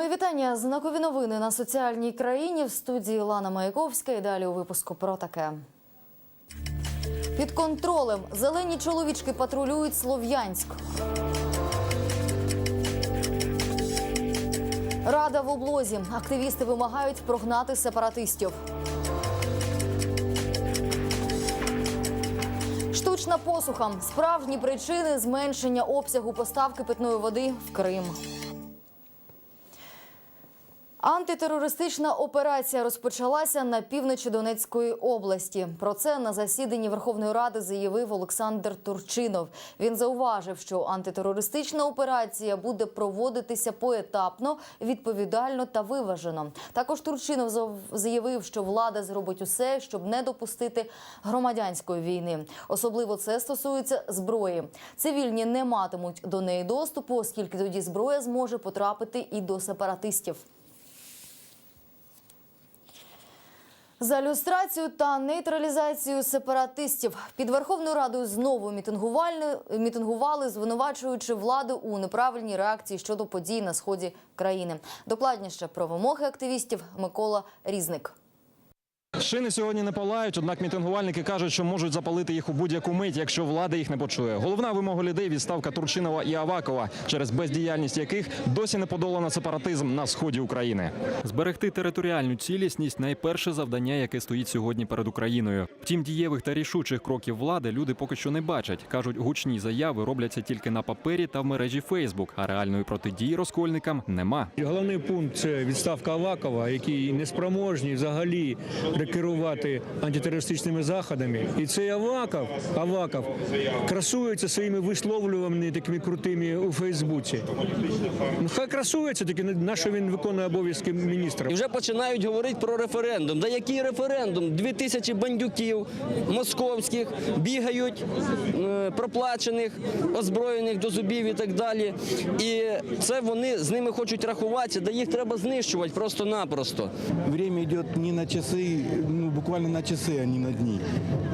Мої вітання. Знакові новини на соціальній країні в студії Лана Маяковська. І далі у випуску про таке. Під контролем зелені чоловічки патрулюють Слов'янськ. Рада в облозі. Активісти вимагають прогнати сепаратистів. Штучна посуха. Справжні причини зменшення обсягу поставки питної води в Крим. Антитерористична операція розпочалася на півночі Донецької області. Про це на засіданні Верховної Ради заявив Олександр Турчинов. Він зауважив, що антитерористична операція буде проводитися поетапно, відповідально та виважено. Також Турчинов заявив, що влада зробить усе, щоб не допустити громадянської війни. Особливо це стосується зброї. Цивільні не матимуть до неї доступу, оскільки тоді зброя зможе потрапити і до сепаратистів. За люстрацію та нейтралізацію сепаратистів під Верховною Радою знову мітингували, мітингували, звинувачуючи владу у неправильній реакції щодо подій на сході країни. Докладніше про вимоги активістів Микола Різник. Шини сьогодні не палають, однак мітингувальники кажуть, що можуть запалити їх у будь-яку мить, якщо влада їх не почує. Головна вимога людей відставка Турчинова і Авакова, через бездіяльність яких досі не подолано сепаратизм на сході України. Зберегти територіальну цілісність найперше завдання, яке стоїть сьогодні перед Україною. Втім, дієвих та рішучих кроків влади люди поки що не бачать. кажуть, гучні заяви робляться тільки на папері та в мережі Фейсбук, а реальної протидії розкольникам нема. Головний пункт це відставка Авакова, який неспроможний взагалі керувати антитерористичними заходами. І цей Аваков, Аваков красується своїми висловлюваннями такими крутими у Фейсбуці. Ну хай красується, таки на що він виконує обов'язки міністра. І вже починають говорити про референдум. Да який референдум? Дві тисячі бандюків московських бігають, е, проплачених, озброєних до зубів і так далі. І це вони з ними хочуть рахуватися, да їх треба знищувати просто-напросто. Время идет не на часы, ну, буквально на часы, а не на дни.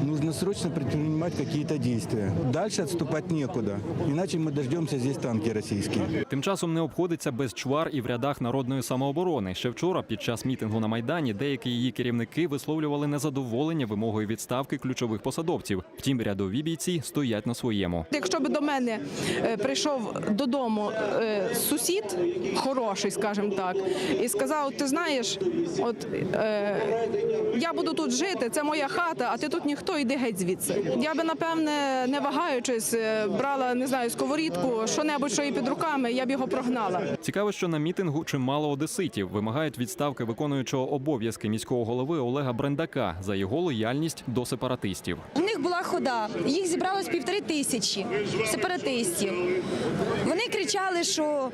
Нужно срочно предпринимать какие-то действия. Дальше отступать некуда, иначе мы дождемся здесь танки российские. Тим часом не обходиться без чвар і в рядах народної самооборони. Ще вчора, під час мітингу на майдані, деякі її керівники висловлювали незадоволення вимогою відставки ключових посадовців. Втім, рядові бійці стоять на своєму. Якщо б до мене е, прийшов додому е, сусід, хороший, скажімо так, і сказав: ти знаєш, от е, я буду тут жити, це моя хата, а ти тут ніхто, йди геть звідси. Я би напевне, не вагаючись, е, брала не знаю сковорідку, що небудь що є під руками, я б його прогнала. Цікаво, що на мітингу чимало одеситів вимагають відставки виконуючого обов'язки міського голови Олега Брендака за його лояльність до сепаратистів. У них була хода, їх зібралось півтори тисячі сепаратистів. Вони кричали, що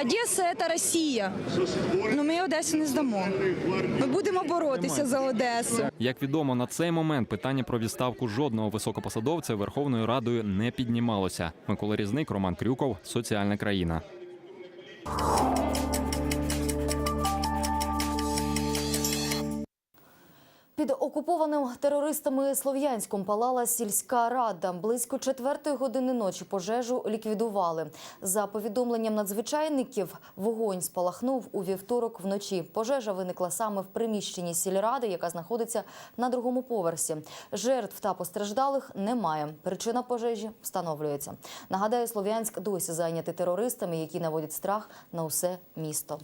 Одеса це Росія. Ну ми Одесу не здамо. Ми будемо боротися за Одесу. Як відомо, на цей момент питання про відставку жодного високопосадовця Верховною Радою не піднімалося. Микола Різник, Роман Крюков, Соціальна країна. Під окупованим терористами Слов'янськом палала сільська рада. Близько четвертої години ночі пожежу ліквідували. За повідомленням надзвичайників, вогонь спалахнув у вівторок вночі. Пожежа виникла саме в приміщенні сільради, яка знаходиться на другому поверсі. Жертв та постраждалих немає. Причина пожежі встановлюється. Нагадаю, Слов'янськ досі зайнятий терористами, які наводять страх на усе місто.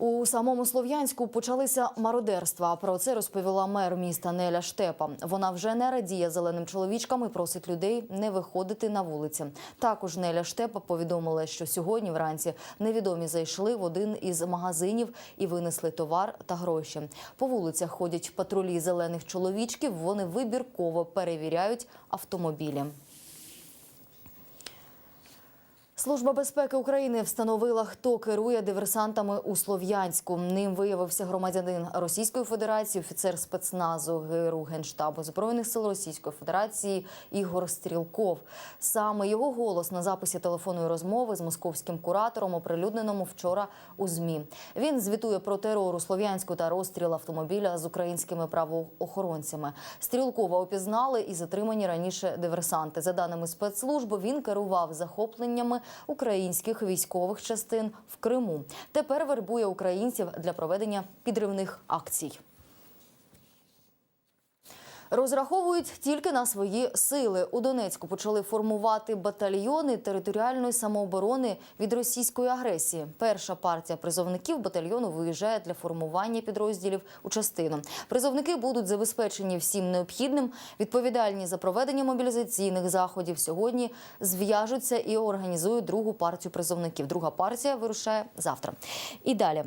У самому Слов'янську почалися мародерства. Про це розповіла мер міста Неля Штепа. Вона вже не радіє зеленим чоловічкам і просить людей не виходити на вулиці. Також Неля Штепа повідомила, що сьогодні вранці невідомі зайшли в один із магазинів і винесли товар та гроші. По вулицях ходять патрулі зелених чоловічків. Вони вибірково перевіряють автомобілі. Служба безпеки України встановила, хто керує диверсантами у Слов'янську. Ним виявився громадянин Російської Федерації, офіцер спецназу ГРУ Генштабу збройних сил Російської Федерації Ігор Стрілков. Саме його голос на записі телефонної розмови з московським куратором, оприлюдненому вчора у змі. Він звітує про терор у Слов'янську та розстріл автомобіля з українськими правоохоронцями. Стрілкова опізнали і затримані раніше диверсанти. За даними спецслужби, він керував захопленнями українських військових частин в Криму. Тепер вербує українців для проведення підривних акцій. Розраховують тільки на свої сили. У Донецьку почали формувати батальйони територіальної самооборони від російської агресії. Перша партія призовників батальйону виїжджає для формування підрозділів у частину. Призовники будуть забезпечені всім необхідним. Відповідальні за проведення мобілізаційних заходів сьогодні зв'яжуться і організують другу партію призовників. Друга партія вирушає завтра. І далі.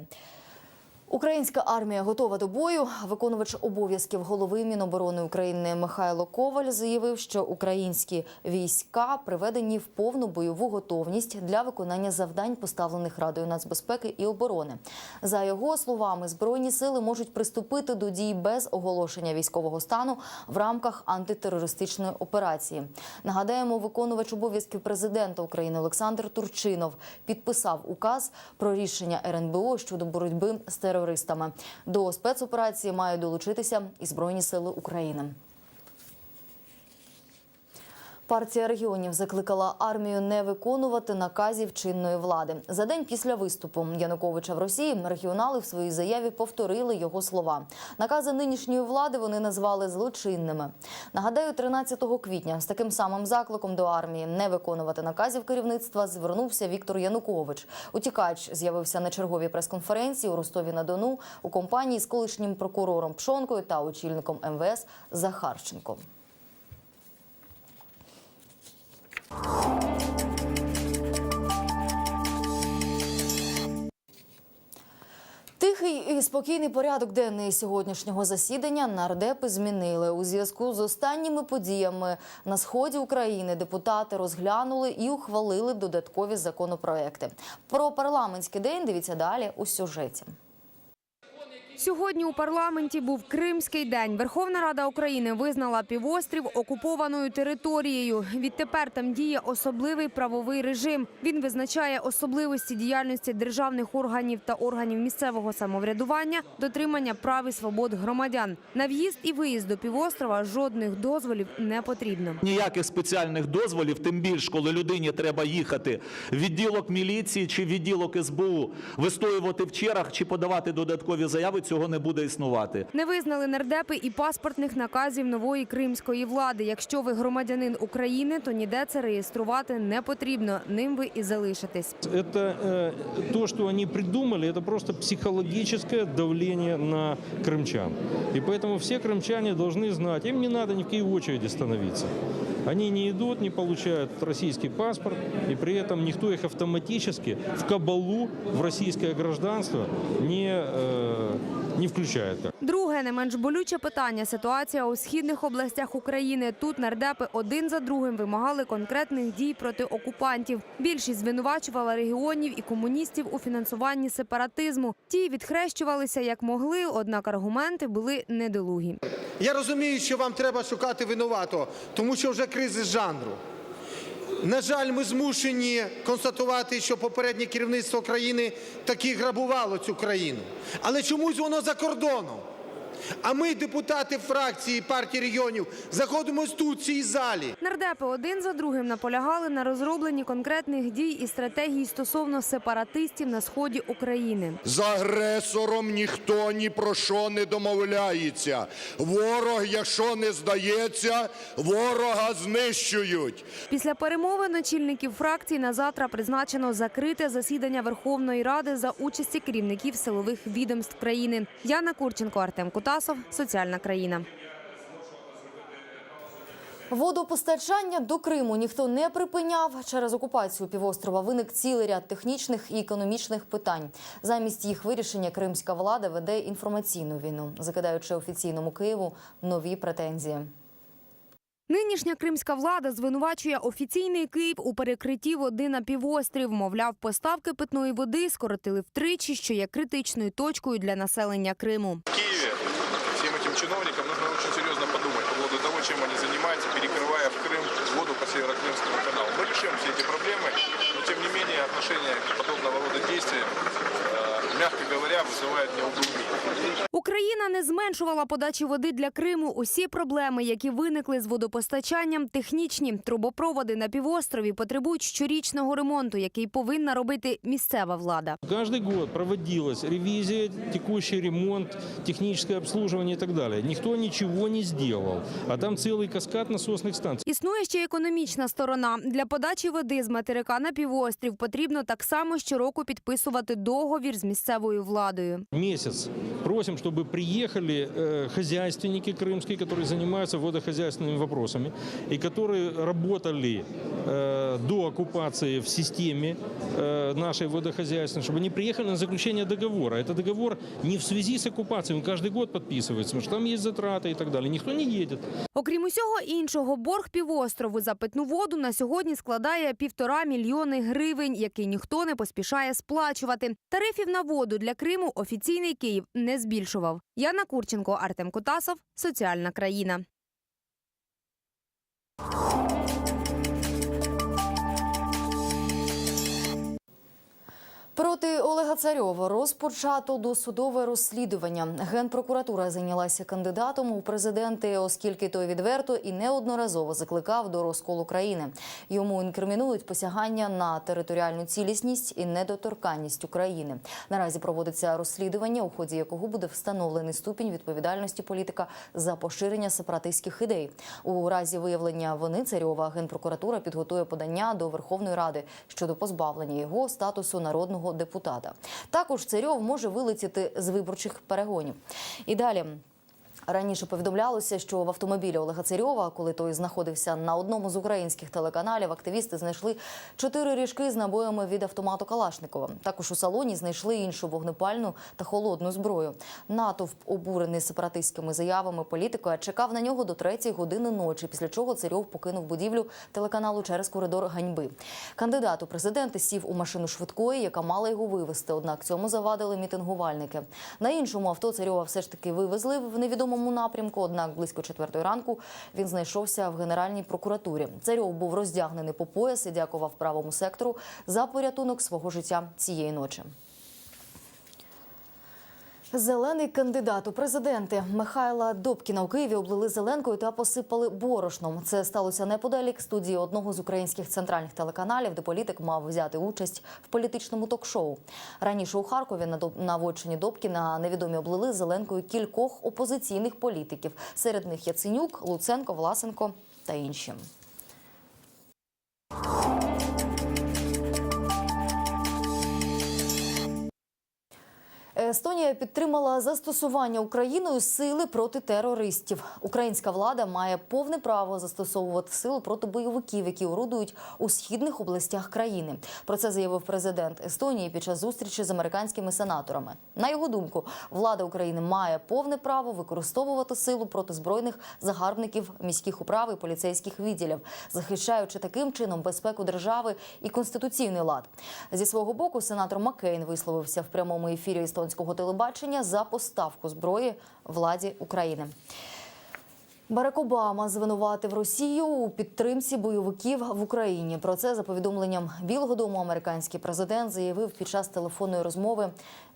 Українська армія готова до бою. Виконувач обов'язків голови Міноборони України Михайло Коваль заявив, що українські війська приведені в повну бойову готовність для виконання завдань, поставлених Радою нацбезпеки і оборони. За його словами, збройні сили можуть приступити до дій без оголошення військового стану в рамках антитерористичної операції. Нагадаємо, виконувач обов'язків президента України Олександр Турчинов підписав указ про рішення РНБО щодо боротьби з терористами. До спецоперації мають долучитися і Збройні Сили України. Партія регіонів закликала армію не виконувати наказів чинної влади. За день після виступу Януковича в Росії регіонали в своїй заяві повторили його слова. Накази нинішньої влади вони назвали злочинними. Нагадаю, 13 квітня з таким самим закликом до армії не виконувати наказів керівництва звернувся Віктор Янукович. Утікач з'явився на черговій прес-конференції у Ростові на Дону у компанії з колишнім прокурором Пшонкою та очільником МВС Захарченком. Тихий і спокійний порядок денний сьогоднішнього засідання нардепи змінили у зв'язку з останніми подіями на сході України. Депутати розглянули і ухвалили додаткові законопроекти. Про парламентський день дивіться далі у сюжеті. Сьогодні у парламенті був Кримський день. Верховна Рада України визнала півострів окупованою територією. Відтепер там діє особливий правовий режим. Він визначає особливості діяльності державних органів та органів місцевого самоврядування, дотримання прав і свобод громадян. На в'їзд і виїзд до півострова жодних дозволів не потрібно. Ніяких спеціальних дозволів, тим більш, коли людині треба їхати в відділок міліції чи відділок СБУ, вистоювати в чергах чи подавати додаткові заяви, цього не буде існувати. Не визнали нардепи і паспортних наказів нової кримської влади. Якщо ви громадянин України, то ніде це реєструвати не потрібно. Ним ви і залишитесь. Это э, то, что они придумали, это просто психологическое давление на крымчан. И поэтому все крымчане должны знать, им не надо ни в какие очереди становиться. Они не идут, не получают российский паспорт, и при этом никто их автоматически в кабалу, в российское гражданство не, э, не включает. Друге, не менш болюче питання ситуація у східних областях України. Тут нардепи один за другим вимагали конкретних дій проти окупантів. Більшість звинувачувала регіонів і комуністів у фінансуванні сепаратизму. Ті відхрещувалися як могли, однак аргументи були недолугі. Я розумію, що вам треба шукати винуватого, тому що вже кризис жанру. На жаль, ми змушені констатувати, що попереднє керівництво країни таки грабувало цю країну. Але чомусь воно за кордоном. А ми, депутати фракції партії регіонів, заходимо тут, в цій залі. Нардепи один за другим наполягали на розробленні конкретних дій і стратегій стосовно сепаратистів на сході України. З агресором ніхто ні про що не домовляється. Ворог, якщо не здається, ворога знищують. Після перемовин очільників фракцій на завтра призначено закрите засідання Верховної Ради за участі керівників силових відомств країни. Яна Курченко, Артем Кутасов, Соціальна країна. Водопостачання до Криму ніхто не припиняв. Через окупацію півострова виник цілий ряд технічних і економічних питань. Замість їх вирішення кримська влада веде інформаційну війну, закидаючи офіційному Києву нові претензії. Нинішня кримська влада звинувачує офіційний Київ у перекритті води на півострів. Мовляв, поставки питної води скоротили втричі, що є критичною точкою для населення Криму чиновникам нужно очень серьезно подумать по поводу того, чем они занимаются, перекрывая в Крым воду по Северокрымскому каналу. Мы решим все эти проблемы, но тем не менее отношение к подобного рода действиям э, мягко говоря, вызывает неудобство. Україна не зменшувала подачі води для Криму. Усі проблеми, які виникли з водопостачанням, технічні. Трубопроводи на півострові потребують щорічного ремонту, який повинна робити місцева влада. Каждый год проводилась ревизия, текущий ремонт, техническое обслуживание и так далее. Никто ничего не сделал. А там целый каскад насосных станций. Існує ще економічна сторона. Для подачі води з материка на півострів потрібно так само щороку підписувати договір з місцевою владою. Месяц просим, чтобы приехали э, хозяйственники крымские, которые занимаются водохозяйственными вопросами и которые работали э, до оккупации в системе э, нашей водохозяйственной, чтобы они приехали на заключение договора. Это договор не в связи с оккупацией, он каждый год подписывается, потому что там есть затраты и так далее. Никто не едет. Окрім усього іншого, борг півострову за питну воду на сьогодні складає півтора мільйони гривень, який ніхто не поспішає сплачувати. Тарифів на воду для Криму офіційний Київ не збільшував. Яна Курченко, Артем Кутасов, Соціальна країна. Проти Олега Царьова розпочато досудове розслідування. Генпрокуратура зайнялася кандидатом у президенти, оскільки той відверто і неодноразово закликав до розколу країни. Йому інкримінують посягання на територіальну цілісність і недоторканність України. Наразі проводиться розслідування, у ході якого буде встановлений ступінь відповідальності політика за поширення сепаратистських ідей. У разі виявлення вини Царьова генпрокуратура підготує подання до Верховної Ради щодо позбавлення його статусу народного депутата. Також Царьов може вилетіти з виборчих перегонів. І далі. Раніше повідомлялося, що в автомобілі Олега Царьова, коли той знаходився на одному з українських телеканалів, активісти знайшли чотири ріжки з набоями від автомату Калашникова. Також у салоні знайшли іншу вогнепальну та холодну зброю. Натовп, обурений сепаратистськими заявами політика, чекав на нього до третьої години ночі, після чого Царьов покинув будівлю телеканалу через коридор ганьби. Кандидат у президенти сів у машину швидкої, яка мала його вивезти. Однак цьому завадили мітингувальники. На іншому авто Царьова все ж таки вивезли в невідомому напрямку. Однак близько четвертої ранку він знайшовся в Генеральній прокуратурі. Царьов був роздягнений по пояс і дякував правому сектору за порятунок свого життя цієї ночі. Зелений кандидат у президенти Михайла Добкіна у Києві облили зеленкою та посипали борошном. Це сталося неподалік студії одного з українських центральних телеканалів, де політик мав взяти участь в політичному ток-шоу. Раніше у Харкові на вотчині Добкіна невідомі облили зеленкою кількох опозиційних політиків. Серед них Яценюк, Луценко, Власенко та інші. Естонія підтримала застосування Україною сили проти терористів. Українська влада має повне право застосовувати силу проти бойовиків, які орудують у східних областях країни. Про це заявив президент Естонії під час зустрічі з американськими сенаторами. На його думку, влада України має повне право використовувати силу проти збройних загарбників міських управ і поліцейських відділів, захищаючи таким чином безпеку держави і конституційний лад. Зі свого боку, сенатор Маккейн висловився в прямому ефірі естонського телебачення за поставку зброї владі України. Барак Обама звинуватив Росію у підтримці бойовиків в Україні. Про це за повідомленням Білого Дому американський президент заявив під час телефонної розмови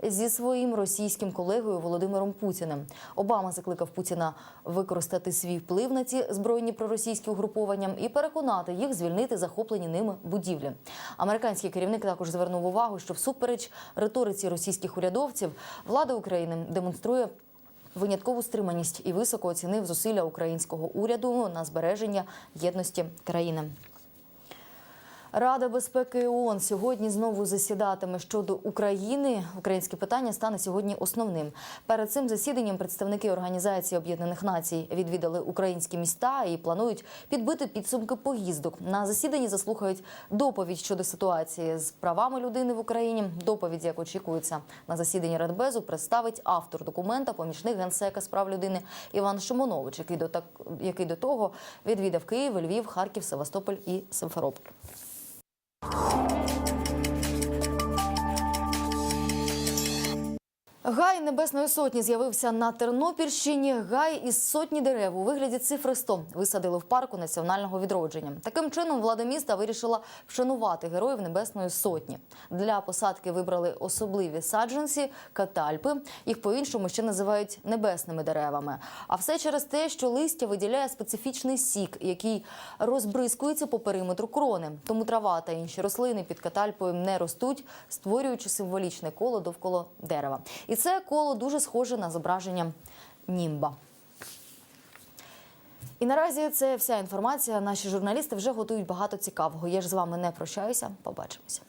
зі своїм російським колегою Володимиром Путіним. Обама закликав Путіна використати свій вплив на ці збройні проросійські угруповання і переконати їх звільнити захоплені ними будівлі. Американський керівник також звернув увагу, що всупереч риториці російських урядовців влада України демонструє виняткову стриманість і високо оцінив зусилля українського уряду на збереження єдності країни. Рада безпеки ООН сьогодні знову засідатиме щодо України. Українське питання стане сьогодні основним. Перед цим засіданням представники Організації Об'єднаних Націй відвідали українські міста і планують підбити підсумки поїздок. На засіданні заслухають доповідь щодо ситуації з правами людини в Україні. Доповідь, як очікується на засіданні Радбезу, представить автор документа, помічник генсека з прав людини Іван Шимонович, який до так який до того відвідав Київ, Львів, Харків, Севастополь і Симферополь. Гай Небесної Сотні з'явився на Тернопільщині. Гай із сотні дерев у вигляді цифри 100 висадили в парку національного відродження. Таким чином влада міста вирішила вшанувати героїв Небесної Сотні. Для посадки вибрали особливі саджанці катальпи. Їх по-іншому ще називають небесними деревами. А все через те, що листя виділяє специфічний сік, який розбризкується по периметру крони. Тому трава та інші рослини під катальпою не ростуть, створюючи символічне коло довкола дерева. Це коло дуже схоже на зображення німба. І наразі це вся інформація. Наші журналісти вже готують багато цікавого. Я ж з вами не прощаюся. Побачимося.